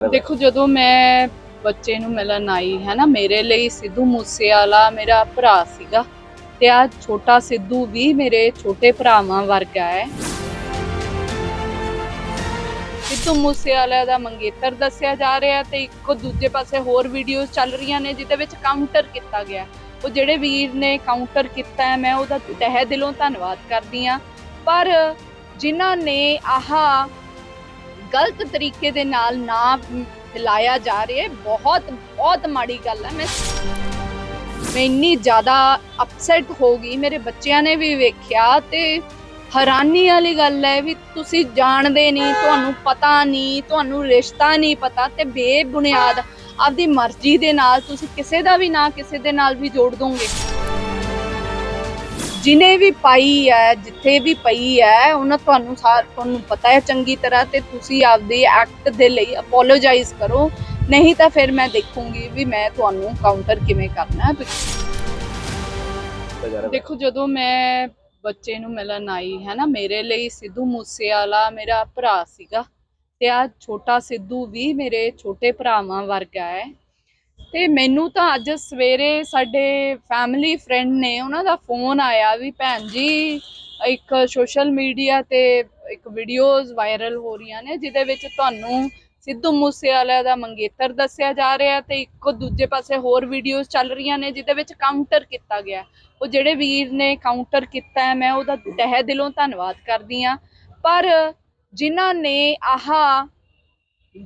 ਦੇਖੋ, ਜਦੋਂ ਮੈਂ ਬੱਚੇ ਨੂੰ ਮਿਲਣ ਆਈ ਹੈ ਨਾ ਮੇਰੇ ਲਈ ਸਿੱਧੂ ਮੂਸੇਵਾਲਾ ਮੇਰਾ ਭਰਾ ਸੀਗਾ ਤੇ ਆ ਛੋਟਾ ਸਿੱਧੂ ਵੀ ਮੇਰੇ ਛੋਟੇ ਭਰਾਵਾਂ ਵਰਗਾ ਹੈ। ਸਿੱਧੂ ਮੂਸੇਵਾਲਾ ਦਾ ਮੰਗੇਤਰ ਦੱਸਿਆ ਜਾ ਰਿਹਾ ਤੇ ਇੱਕੋ ਦੂਜੇ ਪਾਸੇ ਹੋਰ ਵੀਡੀਓਜ਼ ਚੱਲ ਰਹੀਆਂ ਨੇ, ਜਿਹਦੇ ਵਿੱਚ ਕਾਊਂਟਰ ਕੀਤਾ ਗਿਆ। ਉਹ ਜਿਹੜੇ ਵੀਰ ਨੇ ਕਾਊਂਟਰ ਕੀਤਾ ਹੈ, ਮੈਂ ਉਹਦਾ ਤਹਿ ਦਿਲੋਂ ਧੰਨਵਾਦ ਕਰਦੀ ਆ ਪਰ ਜਿਨ੍ਹਾਂ ਨੇ ਆਹਾ ਗਲਤ ਤਰੀਕੇ ਦੇ ਨਾਲ ਨਾ ਫੈਲਾਇਆ ਜਾ ਰਿਹਾ ਬਹੁਤ ਬਹੁਤ ਮਾੜੀ ਗੱਲ ਹੈ। ਮੈਂ ਮੈਂ ਇੰਨੀ ਜ਼ਿਆਦਾ ਅਪਸੈਟ ਹੋ ਗਈ। ਮੇਰੇ ਬੱਚਿਆਂ ਨੇ ਵੀ ਵੇਖਿਆ ਤੇ ਹੈਰਾਨੀ ਵਾਲੀ ਗੱਲ ਹੈ ਵੀ ਤੁਸੀਂ ਜਾਣਦੇ ਨਹੀਂ, ਤੁਹਾਨੂੰ ਪਤਾ ਨਹੀਂ, ਤੁਹਾਨੂੰ ਰਿਸ਼ਤਾ ਨਹੀਂ ਪਤਾ ਤੇ ਬੇਬੁਨਿਆਦ ਆਪਦੀ ਮਰਜ਼ੀ ਦੇ ਨਾਲ ਤੁਸੀਂ ਕਿਸੇ ਦਾ ਵੀ ਨਾ ਕਿਸੇ ਦੇ ਨਾਲ ਵੀ ਜੋੜ ਦੋਗੇ। ਜਿਨੇ ਵੀ ਪਾਈ ਹੈ ਜਿੱਥੇ ਵੀ ਪਈ ਹੈ ਉਹਨਾਂ ਤੁਹਾਨੂੰ ਸਾਰ ਤੁਹਾਨੂੰ ਪਤਾ ਹੈ ਚੰਗੀ ਤਰ੍ਹਾਂ ਤੇ ਤੁਸੀਂ ਆਪਦੇ ਐਕਟ ਦੇ ਲਈ ਅਪੋਲੋਜਾਈਜ਼ ਕਰੋ। ਨਹੀਂ ਤਾਂ ਫਿਰ ਮੈਂ ਦੇਖੂੰਗੀ ਵੀ ਮੈਂ ਤੁਹਾਨੂੰ ਕਾਊਂਟਰ ਕਿਵੇਂ ਕਰਨਾ ਹੈ। ਦੇਖੋ ਜਦੋਂ ਮੈਂ ਬੱਚੇ ਨੂੰ ਮਿਲਣ ਆਈ ਹੈ ਨਾ ਮੇਰੇ ਲਈ ਸਿੱਧੂ ਮੂਸੇਵਾਲਾ ਮੇਰਾ ਭਰਾ ਸੀਗਾ ਤੇ ਆ ਛੋਟਾ ਸਿੱਧੂ ਵੀ ਮੇਰੇ ਛੋਟੇ ਭਰਾਵਾਂ ਵਰਗਾ ਹੈ। ਤੇ ਮੈਨੂੰ ਤਾਂ ਅੱਜ ਸਵੇਰੇ ਸਾਡੇ ਫੈਮਿਲੀ ਫਰੈਂਡ ਨੇ ਉਹਨਾਂ ਦਾ ਫੋਨ ਆਇਆ ਵੀ ਭੈਣ ਜੀ, ਇੱਕ ਸੋਸ਼ਲ ਮੀਡੀਆ ਤੇ ਇੱਕ ਵੀਡੀਓਜ਼ ਵਾਇਰਲ ਹੋ ਰਹੀਆਂ ਨੇ, ਜਿਹਦੇ ਵਿੱਚ ਤੁਹਾਨੂੰ ਸਿੱਧੂ ਮੂਸੇਵਾਲਾ ਦਾ ਮੰਗੇਤਰ ਦੱਸਿਆ ਜਾ ਰਿਹਾ ਤੇ ਇੱਕੋ ਦੂਜੇ ਪਾਸੇ ਹੋਰ ਵੀਡੀਓਜ਼ ਚੱਲ ਰਹੀਆਂ ਨੇ, ਜਿਹਦੇ ਵਿੱਚ ਕਾਊਂਟਰ ਕੀਤਾ ਗਿਆ। ਉਹ ਜਿਹੜੇ ਵੀਰ ਨੇ ਕਾਊਂਟਰ ਕੀਤਾ ਹੈ, ਮੈਂ ਉਹਦਾ ਤਹਿ ਦਿਲੋਂ ਧੰਨਵਾਦ ਕਰਦੀ ਆ ਪਰ ਜਿਨ੍ਹਾਂ ਨੇ ਆਹਾ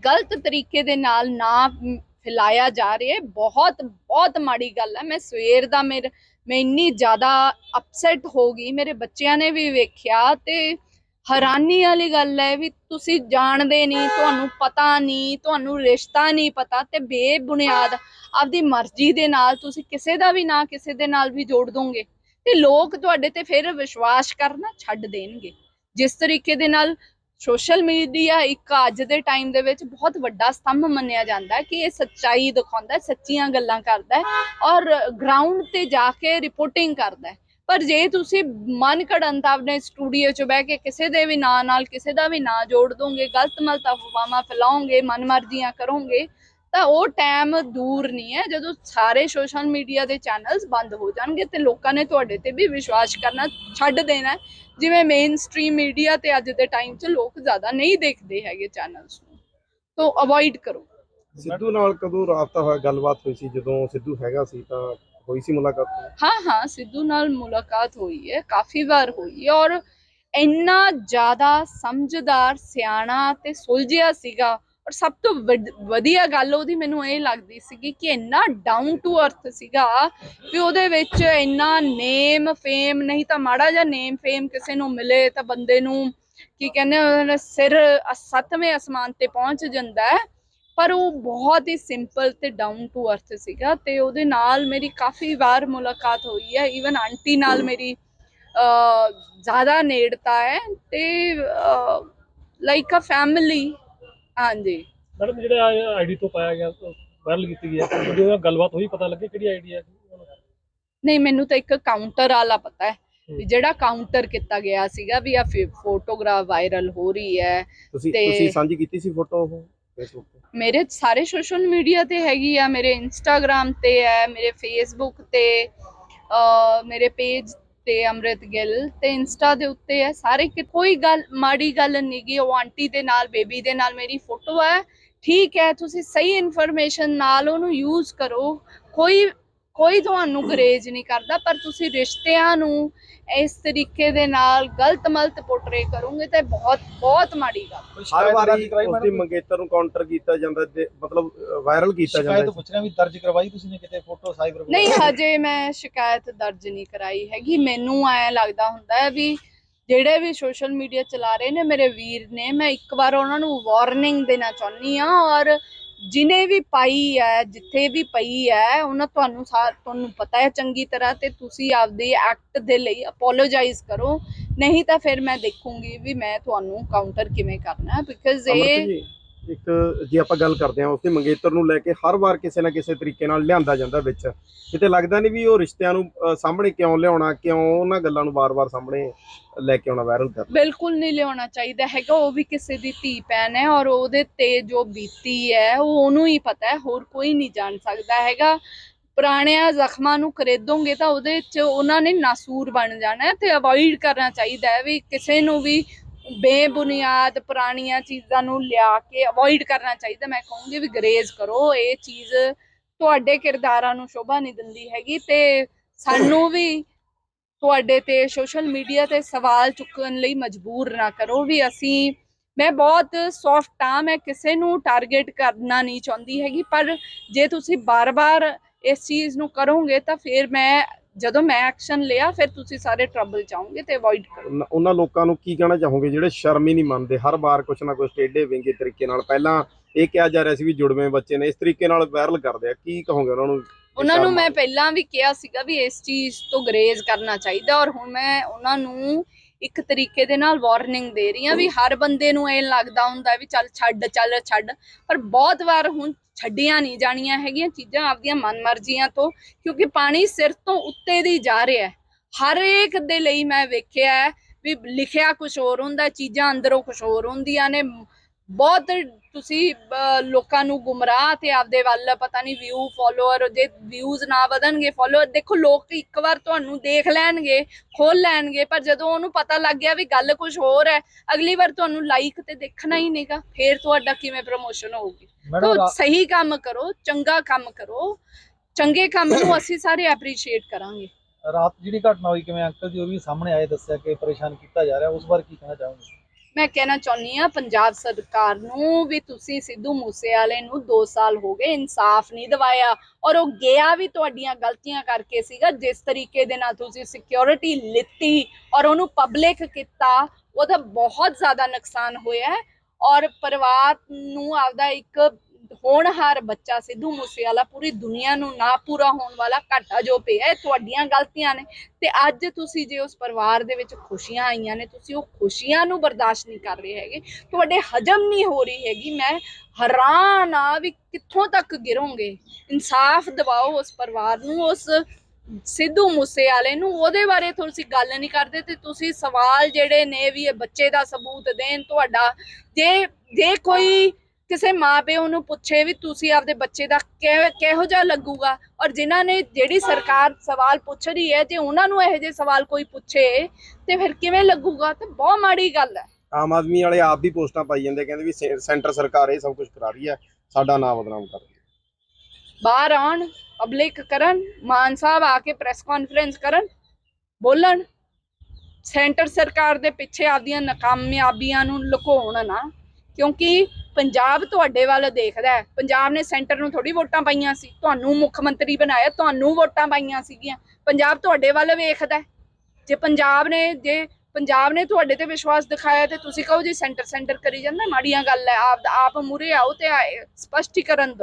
ਗਲਤ ਤਰੀਕੇ ਦੇ ਨਾਲ ਨਾ ਫੈਲਾਇਆ ਜਾ ਰਿਹਾ ਹੈ। ਬਹੁਤ ਬਹੁਤ ਮਾੜੀ ਗੱਲ ਹੈ। ਮੈਂ ਸਵੇਰ ਦਾ ਮੇਰੇ, ਮੈਂ ਇੰਨੀ ਜ਼ਿਆਦਾ ਅਪਸੈਟ ਹੋ ਗਈ। ਮੇਰੇ ਬੱਚਿਆਂ ਨੇ ਵੀ ਵੇਖਿਆ ਤੇ ਹੈਰਾਨੀ ਵਾਲੀ ਗੱਲ ਹੈ ਵੀ ਤੁਸੀਂ ਜਾਣਦੇ ਨਹੀਂ, ਤੁਹਾਨੂੰ ਪਤਾ ਨਹੀਂ, ਤੁਹਾਨੂੰ ਰਿਸ਼ਤਾ ਨਹੀਂ ਪਤਾ ਤੇ ਬੇਬੁਨਿਆਦ ਆਪਦੀ ਮਰਜ਼ੀ ਦੇ ਨਾਲ ਤੁਸੀਂ ਕਿਸੇ ਦਾ ਵੀ ਨਾ ਕਿਸੇ ਦੇ ਨਾਲ ਵੀ ਜੋੜ ਦੋਗੇ ਤੇ ਲੋਕ ਤੁਹਾਡੇ ਤੇ ਫਿਰ ਵਿਸ਼ਵਾਸ ਕਰਨਾ ਛੱਡ ਦੇਣਗੇ। ਜਿਸ ਤਰੀਕੇ ਦੇ ਨਾਲ ਸੋਸ਼ਲ ਮੀਡੀਆ ਇੱਕ ਅੱਜ ਦੇ ਟਾਈਮ ਦੇ ਵਿੱਚ ਬਹੁਤ ਵੱਡਾ ਸਤੰਭ ਮੰਨਿਆ ਜਾਂਦਾ ਹੈ ਕਿ ਇਹ ਸੱਚਾਈ ਦਿਖਾਉਂਦਾ ਹੈ, ਸੱਚੀਆਂ ਗੱਲਾਂ ਕਰਦਾ ਹੈ ਔਰ ਗਰਾਊਂਡ ਤੇ ਜਾ ਕੇ ਰਿਪੋਰਟਿੰਗ ਕਰਦਾ ਹੈ। ਪਰ ਜੇ ਤੁਸੀਂ ਮਨ ਘੜਨ ਤਾਂ ਆਪਣੇ ਸਟੂਡੀਓ 'ਚ ਬਹਿ ਕੇ ਕਿਸੇ ਦੇ ਵੀ ਨਾਂ ਨਾਲ, ਕਿਸੇ ਦਾ ਵੀ ਨਾਂ ਜੋੜ ਦੋਗੇ, ਗਲਤ ਮਲਤ ਅਫਵਾਹਾਂ ਫੈਲਾਓਗੇ, ਮਨਮਰਜ਼ੀਆਂ ਕਰੋਗੇ ਤਾਂ ਉਹ ਟਾਈਮ ਦੂਰ ਨਹੀਂ ਹੈ। ਜਦੋਂ ਸਾਰੇ ਸੋਸ਼ਲ ਮੀਡੀਆ ਦੇ ਚੈਨਲਸ ਬੰਦ ਹੋ ਜਾਣਗੇ ਤੇ ਲੋਕਾਂ ਨੇ ਤੁਹਾਡੇ ਤੇ ਵੀ ਵਿਸ਼ਵਾਸ ਕਰਨਾ ਛੱਡ ਦੇਣਾ। ਜਿਵੇਂ ਮੇਨ ਸਟ੍ਰੀਮ ਮੀਡੀਆ ਤੇ ਅੱਜ ਦੇ ਟਾਈਮ 'ਚ ਲੋਕ ਜ਼ਿਆਦਾ ਨਹੀਂ ਦੇਖਦੇ ਹੈਗੇ ਚੈਨਲਸ ਨੂੰ। ਤੋਂ ਅਵੋਇਡ ਕਰੋ। ਸਿੱਧੂ ਨਾਲ ਕਦੋਂ ਰਾਬਤਾ ਹੋਇਆ? ਗੱਲਬਾਤ ਹੋਈ ਸੀ। ਜਦੋਂ ਸਿੱਧੂ ਹੈਗਾ ਸੀ ਤਾਂ ਹੋਈ ਸੀ ਮੁਲਾਕਾਤ? ਹਾਂ ਹਾਂ ਸਿੱਧੂ ਨਾਲ ਮੁਲਾਕਾਤ ਹੋਈ ਹੈ। ਕਾਫੀ ਵਾਰ ਹੋਈ ਹੈ। ਔਰ ਇੰਨਾ ਜ਼ਿਆਦਾ ਸਮਝਦਾਰ ਸਿਆਣਾ ਤੇ ਸੁਲਝਿਆ ਸੀਗਾ ਔਰ ਸਭ ਤੋਂ ਵੱਡ- ਵਧੀਆ ਗੱਲ ਉਹਦੀ ਮੈਨੂੰ ਇਹ ਲੱਗਦੀ ਸੀਗੀ ਕਿ ਇੰਨਾ ਡਾਊਨ ਟੂ ਅਰਥ ਸੀਗਾ ਵੀ ਉਹਦੇ ਵਿੱਚ ਇੰਨਾ ਨੇਮ ਫੇਮ ਨਹੀਂ ਤਾਂ ਮਾੜਾ ਜਿਹਾ ਨੇਮ ਫੇਮ ਕਿਸੇ ਨੂੰ ਮਿਲੇ ਤਾਂ ਬੰਦੇ ਨੂੰ ਕੀ ਕਹਿੰਦੇ ਉਹਦਾ ਸਿਰ ਅ- ਸੱਤਵੇਂ ਅਸਮਾਨ ਤੇ ਪਹੁੰਚ ਜਾਂਦਾ ਹੈ, ਪਰ ਉਹ ਬਹੁਤ ਹੀ ਸਿੰਪਲ ਤੇ ਡਾਊਨ ਟੂ ਅਰਥ ਸੀਗਾ ਤੇ ਉਹਦੇ ਨਾਲ ਮੇਰੀ ਕਾਫੀ ਵਾਰ ਮੁਲਾਕਾਤ ਹੋਈ ਹੈ ਈਵਨ ਆਂਟੀ ਨਾਲ ਮੇਰੀ ਜ਼ਿਆਦਾ ਨੇੜਤਾ ਹੈ ਤੇ ਲਾਈਕ ਅ ਫੈਮਿਲੀ ਹਾਂਜੀ। ਮੈਡਮ ਜਿਹੜਾ ਆਈਡੀ ਤੋਂ ਪਾਇਆ ਗਿਆ ਵਾਇਰਲ ਕੀਤੀ ਗਈ ਹੈ ਵੀਡੀਓ ਨਾਲ ਗੱਲਬਾਤ ਹੋਈ ਪਤਾ ਲੱਗੇ ਕਿਹੜੀ ਆਈਡੀ ਹੈ? ਨਹੀਂ ਮੈਨੂੰ ਤਾਂ ਇੱਕ ਕਾਊਂਟਰ ਵਾਲਾ ਪਤਾ ਹੈ ਵੀ ਜਿਹੜਾ ਕਾਊਂਟਰ ਕੀਤਾ ਗਿਆ ਸੀਗਾ ਵੀ ਆ ਫੋਟੋਗ੍ਰਾਫ ਵਾਇਰਲ ਹੋ ਰਹੀ ਹੈ ਤੁਸੀਂ ਤੇ- ਤੁਸੀਂ ਸਾਂਝੀ ਕੀਤੀ ਸੀ ਫੋਟੋ ਉਹ ਫੇਸਬੁੱਕ ਤੇ? ਮੇਰੇ ਸਾਰੇ ਸੋਸ਼ਲ ਮੀਡੀਆ ਤੇ ਹੈਗੀ ਆ ਮੇਰੇ ਇੰਸਟਾਗ੍ਰam ਤੇ ਹੈ ਮੇਰੇ ਫੇਸਬੁੱਕ ਤੇ ਅ, ਮੇਰੇ ਪੇਜ ਤੇ ਅੰਮ੍ਰਿਤ ਗਿੱਲ ਤੇ ਇੰਸਟਾ ਦੇ ਉੱਤੇ ਹੈ। ਸਾਰੇ ਕਿ ਕੋਈ ਗੱਲ, ਮਾੜੀ ਗੱਲ ਨਹੀਂ ਗੀ। ਉਹ ਆਂਟੀ ਦੇ ਨਾਲ, ਬੇਬੀ ਦੇ ਨਾਲ ਮੇਰੀ ਫੋਟੋ ਹੈ। ਠੀਕ ਹੈ, ਤੁਸੀਂ ਸਹੀ ਇਨਫੋਰਮੇਸ਼ਨ ਨਾਲ ਉਹਨੂੰ ਯੂਜ਼ ਕਰੋ। ਕੋਈ ਕੋਈ ਤੁਹਾਨੂੰ ਗਰੇਜ ਨਹੀਂ ਕਰਦਾ ਪਰ ਤੁਸੀਂ ਰਿਸ਼ਤਿਆਂ ਨੂੰ ਇਸ ਤਰੀਕੇ ਦੇ ਨਾਲ ਗਲਤ ਮਲਤ ਪੋਰਟਰੇ ਕਰੋਗੇ ਤਾਂ ਬਹੁਤ ਬਹੁਤ ਮਾੜੀ ਗੱਲ ਹਰ ਵਾਰੀ ਉਸ ਦੀ ਮੰਗੇਤਰ ਨੂੰ ਕਾਊਂਟਰ ਕੀਤਾ ਜਾਂਦਾ ਤੇ ਮਤਲਬ ਵਾਇਰਲ ਕੀਤਾ ਸ਼ਿਕਾਇਤ ਜਾਂਦਾ ਪੁੱਛ ਰਿਹਾ ਵੀ ਦਰਜ ਕਰਵਾਈ ਤੁਸੀਂ ਨੇ ਕਿਤੇ ਫੋਟੋ ਸਾਈਬਰ ਨਹੀਂ ਹਜੇ ਮੈਂ ਸ਼ਿਕਾਇਤ ਦਰਜ ਨਹੀਂ ਕਰਾਈ ਹੈਗੀ। ਮੈਨੂੰ ਐ ਲੱਗਦਾ ਹੁੰਦਾ ਹੈ ਵੀ ਜਿਹੜੇ ਵੀ ਸੋਸ਼ਲ ਮੀਡੀਆ ਚਲਾ ਰਹੇ ਨੇ ਮੇਰੇ ਵੀਰ ਨੇ ਮੈਂ ਇੱਕ ਵਾਰ ਉਹਨਾਂ ਨੂੰ ਵਾਰਨਿੰਗ ਦੇਣਾ ਚਾਹੁੰਦੀ ਆ ਔਰ ਜਿਨੇ ਵੀ ਪਾਈ ਹੈ ਜਿੱਥੇ ਵੀ ਪਈ ਹੈ ਉਹਨਾਂ ਤੁਹਾਨੂੰ ਤੁਹਾਨੂੰ ਪਤਾ ਹੈ ਚੰਗੀ ਤਰ੍ਹਾਂ ਤੇ ਤੁਸੀਂ ਆਪਦੇ ਐਕਟ ਦੇ ਲਈ ਅਪੋਲੋਜਾਈਜ਼ ਕਰੋ। ਨਹੀਂ ਤਾਂ ਫਿਰ ਮੈਂ ਦੇਖੂੰਗੀ ਵੀ ਮੈਂ ਤੁਹਾਨੂੰ ਕਾਊਂਟਰ ਕਿਵੇਂ ਕਰਨਾ ਬਿਕਾਜ਼ ਅਮਰਤ ਇਹ ਜੀ ਇੱਕ ਜੇ ਆਪਾਂ ਗੱਲ ਕਰਦੇ ਹਾਂ, ਉਸਦੇ ਮੰਗੇਤਰ ਨੂੰ ਲੈ ਕੇ ਹਰ ਵਾਰ ਕਿਸੇ ਨਾ ਕਿਸੇ ਤਰੀਕੇ ਨਾਲ ਲਿਆਂਦਾ ਜਾਂਦਾ ਵਿੱਚ। ਕਿਤੇ ਲੱਗਦਾ ਨਹੀਂ ਵੀ ਉਹ ਰਿਸ਼ਤਿਆਂ ਨੂੰ ਸਾਹਮਣੇ ਕਿਉਂ ਲਿਆਉਣਾ, ਕਿਉਂ ਉਹਨਾਂ ਗੱਲਾਂ ਨੂੰ ਵਾਰ-ਵਾਰ ਸਾਹਮਣੇ ਲੈ ਕੇ ਆਉਣਾ ਵਾਇਰਲ ਕਰਨਾ? ਬਿਲਕੁਲ ਨਹੀਂ ਲਿਆਉਣਾ ਚਾਹੀਦਾ ਹੈਗਾ, ਉਹ ਵੀ ਕਿਸੇ ਦੀ ਧੀ ਭੈਣ ਹੈ ਔਰ ਉਹਦੇ ਤੇ ਜੋ ਬੀਤੀ ਹੈ, ਉਹ ਉਹਨੂੰ ਹੀ ਪਤਾ ਹੈ, ਹੋਰ ਕੋਈ ਨਹੀਂ ਜਾਣ ਸਕਦਾ ਹੈਗਾ। ਪੁਰਾਣਿਆਂ ਜ਼ਖਮਾਂ ਨੂੰ ਖਰੀਦੋਗੇ ਤਾਂ ਉਹਦੇ ਚ ਉਹਨਾਂ ਨੇ ਨਾਸੂਰ ਬਣ ਜਾਣਾ ਤੇ ਅਵੋਇਡ ਕਰਨਾ ਚਾਹੀਦਾ ਹੈ ਵੀ ਕਿਸੇ ਨੂੰ ਵੀ ਬੇਬੁਨਿਆਦ ਪੁਰਾਣੀਆਂ ਚੀਜ਼ਾਂ ਨੂੰ ਲਿਆ ਕੇ ਅਵੋਇਡ ਕਰਨਾ ਚਾਹੀਦਾ। ਮੈਂ ਕਹੂੰਗੀ ਵੀ ਗਰੇਜ਼ ਕਰੋ। ਇਹ ਚੀਜ਼ ਤੁਹਾਡੇ ਕਿਰਦਾਰਾਂ ਨੂੰ ਸ਼ੋਭਾ ਨਹੀਂ ਦਿੰਦੀ ਹੈਗੀ ਤੇ ਸਾਨੂੰ ਵੀ ਤੁਹਾਡੇ ਤੇ ਸੋਸ਼ਲ ਮੀਡੀਆ ਤੇ ਸਵਾਲ ਚੁੱਕਣ ਲਈ ਮਜਬੂਰ ਨਾ ਕਰੋ ਵੀ ਅਸੀਂ, ਮੈਂ ਬਹੁਤ ਸੌਫਟ ਆ ਮੈਂ ਕਿਸੇ ਨੂੰ ਟਾਰਗੇਟ ਕਰਨਾ ਨਹੀਂ ਚਾਹੁੰਦੀ ਹੈਗੀ, ਪਰ ਜੇ ਤੁਸੀਂ ਬਾਰ-ਬਾਰ ਇਸ ਚੀਜ਼ ਨੂੰ ਕਰੋਗੇ ਤਾਂ ਫਿਰ ਮੈਂ ਜਦੋਂ ਮੈਂ ਐਕਸ਼ਨ ਲਿਆ ਫਿਰ ਤੁਸੀਂ ਸਾਰੇ ਟਰਬਲ ਚਾਹੋਗੇ ਤੇ ਅਵੋਇਡ ਕਰੋ। ਉਹਨਾਂ- ਉਹਨਾਂ ਲੋਕਾਂ ਨੂੰ ਕੀ ਕਹਿਣਾ ਚਾਹੋਗੇ ਜਿਹੜੇ ਸ਼ਰਮ ਹੀ ਨਹੀਂ ਮੰਨਦੇ? ਹਰ ਵਾਰ ਕੁਛ ਨਾ ਕੁਛ ਟੇਢੇ ਵਿੰਗੇ ਤਰੀਕੇ ਨਾਲ। ਪਹਿਲਾਂ ਇਹ ਕਿਹਾ ਜਾ ਰਿਹਾ ਸੀ ਵੀ ਜੁੜਵੇਂ ਬੱਚੇ ਨੇ ਇਸ ਤਰੀਕੇ ਨਾਲ ਵਾਇਰਲ ਕਰਦੇ ਆ। ਕੀ ਕਹੋਗੇ ਉਹਨਾਂ ਨੂੰ? ਉਹਨਾਂ ਨੂੰ ਮੈਂ? ਪਹਿਲਾਂ ਵੀ ਕਿਹਾ ਸੀਗਾ ਵੀ ਇਸ ਚੀਜ਼ ਤੋਂ ਗਰੇਜ਼ ਕਰਨਾ ਚਾਹੀਦਾ ਔਰ ਹੁਣ ਮੈਂ ਉਹਨਾਂ ਨੂੰ ਇੱਕ ਤਰੀਕੇ ਦੇ ਨਾਲ ਵਾਰਨਿੰਗ ਦੇ ਰਹੀ ਹਾਂ ਵੀ ਹਰ ਬੰਦੇ ਨੂੰ ਇਹ ਲੱਗਦਾ ਹੁੰਦਾ ਵੀ ਚੱਲ ਛੱਡ ਚੱਲ ਛੱਡ। ਪਰ ਬਹੁਤ ਵਾਰ ਹੁਣ ਛੱਡੀਆਂ ਨਹੀਂ ਜਾਣੀਆਂ ਹੈਗੀਆਂ ਚੀਜ਼ਾਂ ਆਪਦੀਆਂ ਮਨਮਰਜ਼ੀਆਂ ਤੋਂ, ਕਿਉਂਕਿ ਪਾਣੀ ਸਿਰ ਤੋਂ ਉੱਤੇ ਦੀ ਜਾ ਰਿਹਾ ਹੈ। ਹਰ ਇੱਕ ਦੇ ਲਈ ਮੈਂ ਵੇਖਿਆ ਹੈ ਵੀ ਲਿਖਿਆ ਕੁਝ ਹੋਰ ਹੁੰਦਾ, ਚੀਜ਼ਾਂ ਅੰਦਰੋਂ ਕੁਝ ਹੋਰ ਹੁੰਦੀਆਂ ਨੇ ਬਹੁਤ ਤੁਸੀਂ ਲੋਕਾਂ ਨੂੰ ਗੁੰਮਰਾਹ ਤੇ ਆਪਦੇ ਵੱਲ ਪਤਾ ਨਹੀਂ ਵਿਊ ਫਾਲੋਅਰ ਜੇ ਵਿਊਜ਼ ਨਾ ਵਧਣਗੇ ਫਾਲੋਅਰ ਦੇਖੋ ਲੋਕ ਇੱਕ ਵਾਰ ਤੁਹਾਨੂੰ ਦੇਖ ਲੈਣਗੇ ਖੋਲ ਲੈਣਗੇ ਪਰ ਜਦੋਂ ਉਹਨੂੰ ਪਤਾ ਲੱਗ ਗਿਆ ਵੀ ਗੱਲ ਕੁਝ ਹੋਰ ਹੈ ਅਗਲੀ ਵਾਰ ਤੁਹਾਨੂੰ ਲਾਈਕ ਤੇ ਦੇਖਣਾ ਹੀ ਨਹੀਂਗਾ ਫੇਰ ਤੁਹਾਡਾ ਕਿਵੇਂ ਪ੍ਰਮੋਸ਼ਨ ਹੋਊਗੀ? ਤਾਂ ਸਹੀ ਕੰਮ ਕਰੋ ਚੰਗਾ ਕੰਮ ਕਰੋ ਚੰਗੇ ਕੰਮ ਨੂੰ ਅਸੀਂ ਸਾਰੇ ਐਪਰੀਸ਼ੀਏਟ ਕਰਾਂਗੇ। ਰਾਤ ਜਿਹੜੀ ਘਟਨਾ ਹੋਈ ਕਿਵੇਂ ਅੰਕਲ ਜੀ ਉਹ ਵੀ ਸਾਹਮਣੇ ਆਏ ਦੱਸਿਆ ਕਿ ਪਰੇਸ਼ਾਨ ਕੀਤਾ ਜਾ ਰਿਹਾ ਉਸ ਬਾਰੇ ਕੀ ਕਹਿਣਾ ਚਾਹੋਗੇ? ਮੈਂ ਕਹਿਣਾ ਚਾਹੁੰਦੀ ਆ ਪੰਜਾਬ ਸਰਕਾਰ ਨੂੰ ਵੀ ਤੁਸੀਂ ਸਿੱਧੂ ਮੂਸੇਵਾਲੇ ਨੂੰ 2 ਸਾਲ ਹੋ ਗਏ ਇਨਸਾਫ ਨਹੀਂ ਦਿਵਾਇਆ ਔਰ ਉਹ ਗਿਆ ਵੀ ਤੁਹਾਡੀਆਂ ਗਲਤੀਆਂ ਕਰਕੇ ਸੀਗਾ, ਜਿਸ ਤਰੀਕੇ ਦੇ ਨਾਲ ਤੁਸੀਂ ਸਿਕਿਉਰਿਟੀ ਲਿੱਤੀ ਔਰ ਉਹਨੂੰ ਪਬਲਿਕ ਕੀਤਾ, ਉਹਦਾ ਬਹੁਤ ਜ਼ਿਆਦਾ ਨੁਕਸਾਨ ਹੋਇਆ ਔਰ ਪਰਿਵਾਰ ਨੂੰ ਆਪਦਾ ਇੱਕ ਹੋਣਹਾਰ ਬੱਚਾ ਸਿੱਧੂ ਮੂਸੇਵਾਲਾ ਪੂਰੀ ਦੁਨੀਆ ਨੂੰ ਨਾ ਪੂਰਾ ਹੋਣ ਵਾਲਾ ਘਾਟਾ ਜੋ ਪਿਆ ਹੈ ਤੁਹਾਡੀਆਂ ਗਲਤੀਆਂ ਨੇ। ਤੇ ਅੱਜ ਤੁਸੀਂ ਜੇ ਉਸ ਪਰਿਵਾਰ ਦੇ ਵਿੱਚ ਖੁਸ਼ੀਆਂ ਆਈਆਂ ਨੇ, ਤੁਸੀਂ ਉਹ ਖੁਸ਼ੀਆਂ ਨੂੰ ਬਰਦਾਸ਼ਤ ਨਹੀਂ ਕਰ ਰਹੇ ਹੈਗੇ। ਤੁਹਾਡੇ ਹਜਮ ਨਹੀਂ ਹੋ ਰਹੀ ਹੈਗੀ। ਮੈਂ ਹੈਰਾਨ ਆ ਵੀ ਕਿੱਥੋਂ ਤੱਕ ਗਿਰੋਗੇ। ਇਨਸਾਫ ਦਿਵਾਓ ਉਸ ਪਰਿਵਾਰ ਨੂੰ, ਉਸ ਸਿੱਧੂ ਮੂਸੇ ਵਾਲੇ ਨੂੰ। ਉਹਦੇ ਬਾਰੇ ਤੁਸੀਂ ਗੱਲ ਨਹੀਂ ਕਰਦੇ ਤੇ ਤੁਸੀਂ ਸਵਾਲ ਜਿਹੜੇ ਨੇ ਵੀ ਇਹ ਬੱਚੇ ਦਾ ਸਬੂਤ ਦੇਣ। ਤੁਹਾਡਾ ਜੇ ਜੇ ਕੋਈ ਕਿਸੇ ਮਾਪਿਓ ਨੂੰ ਪੁੱਛੇ ਵੀ ਤੁਸੀਂ ਆਪਦੇ ਬੱਚੇ ਦਾ ਕਿਹ- ਜਿਹਾ ਲੱਗੂਗਾ? ਔਰ ਜਿਨ੍ਹਾਂ ਨੇ ਜਿਹੜੀ ਸਰਕਾਰ ਸਵਾਲ ਪੁੱਛ ਰਹੀ ਹੈ ਜੇ ਉਹਨਾਂ ਨੂੰ ਇਹੋ ਜਿਹੇ ਸਵਾਲ ਕੋਈ ਪੁੱਛੇ ਤੇ ਫਿਰ ਕਿਵੇਂ ਲੱਗੂਗਾ? ਤੇ ਬਹੁਤ ਮਾੜੀ ਗੱਲ ਹੈ। ਆਮ ਆਦਮੀ ਵਾਲੇ ਆਪ ਵੀ ਪੋਸਟਾਂ ਪਾਈ ਜਾਂਦੇ ਕਹਿੰਦੇ ਵੀ ਸੈਂਟਰ ਸਰਕਾਰ ਇਹ ਸਭ ਕੁਝ ਕਰਾ ਰਹੀ ਹੈ ਸਾਡਾ ਨਾਮ ਬਦਨਾਮ ਕਰ ਰਹੀ ਹੈ। ਬਾਹਰ ਆਉਣ ਪਬਲਿਕ ਕਰਨ ਮਾਨ ਸਾਹਿਬ ਆ ਕੇ ਪ੍ਰੈਸ ਕਾਨਫਰੰਸ ਕਰਨ ਬੋਲਣ ਸੈਂਟਰ ਸਰਕਾਰ ਦੇ ਪਿੱਛੇ ਆਪਦੀਆਂ ਨਾਕਾਮਯਾਬੀਆਂ ਨੂੰ ਲੁਕਾਉਣ ਨਾ ਕਿਉਂਕਿ ਪੰਜਾਬ ਤੁਹਾਡੇ ਵੱਲ ਦੇਖਦਾ ਹੈ। ਪੰਜਾਬ ਨੇ ਸੈਂਟਰ ਨੂੰ ਥੋੜੀ ਵੋਟਾਂ ਪਾਈਆਂ ਸੀ। ਤੁਹਾਨੂੰ ਮੁੱਖ ਮੰਤਰੀ ਬਣਾਇਆ, ਤੁਹਾਨੂੰ ਵੋਟਾਂ ਪਾਈਆਂ ਸੀਗੀਆਂ। ਪੰਜਾਬ ਤੁਹਾਡੇ ਵੱਲ ਵੇਖਦਾ ਜੇ ਪੰਜਾਬ ਨੇ, ਜੇ ਪੰਜਾਬ ਨੇ ਤੁਹਾਡੇ ਤੇ ਵਿਸ਼ਵਾਸ ਦਿਖਾਇਆ ਤੇ ਤੁਸੀਂ ਕਹੋ ਜੀ ਸੈਂਟਰ ਸੈਂਟਰ ਕਰੀ ਜਾਂਦਾ, ਮਾੜੀਆਂ ਗੱਲ ਹੈ। ਆਪ ਆਪ ਮੂਰੇ ਆਓ ਤੇ ਆ- ਸਪਸ਼ਟੀਕਰਨ ਦਿਓ।